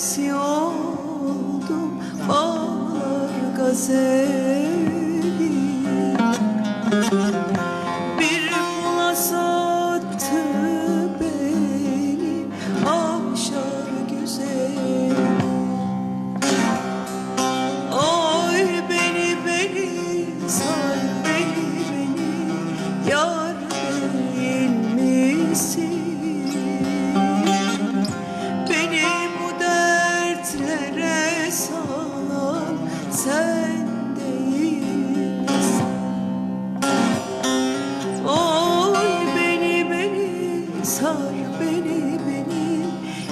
Sesi oldum bağlar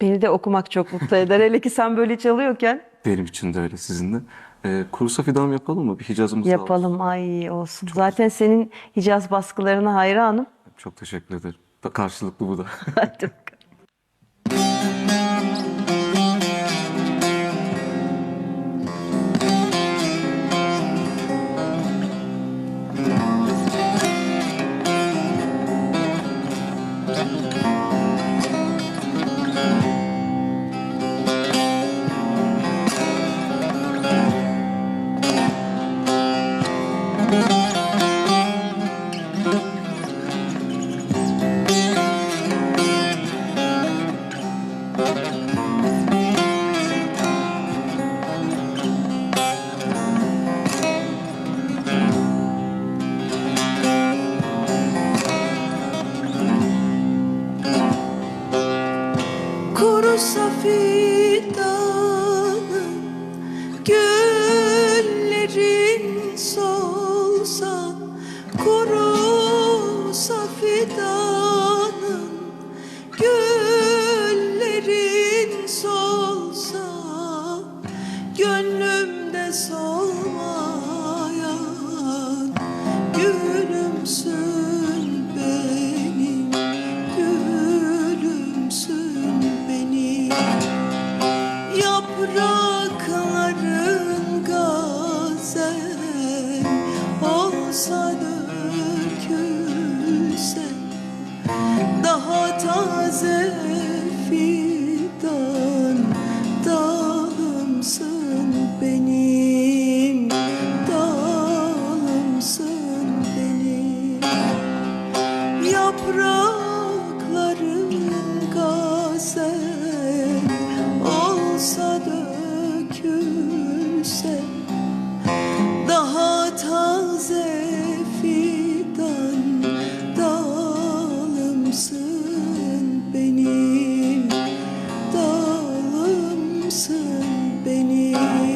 Beni de okumak çok mutlu eder. Hele ki sen böyle çalıyorken Benim için de öyle sizin de. Ee, Kurusa Fidan yapalım mı? Bir Hicazımız daha olsun. yapalım. Ay olsun. Zaten senin Hicaz baskılarına hayranım. Çok teşekkür ederim. Karşılıklı bu da. Hadi bakalım. Benim Dalımsın benim. Yaprakların gazel olsa dökülse Daha taze fidan dalımsın benim Dalımsın benim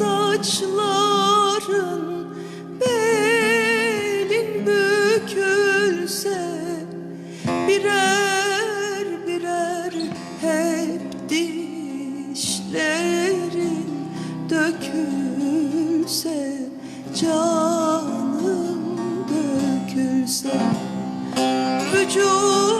saçların belin bükülse birer birer hep dişlerin dökülse canım dökülse vücut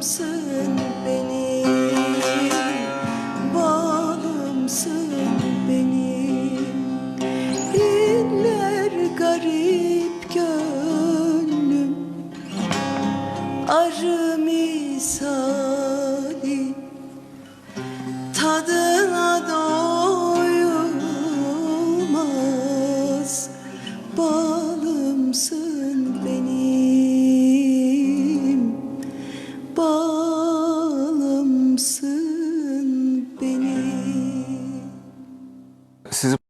Bağlımsın beni. Bağlımsın beni. İller garip gönlüm. Arı this is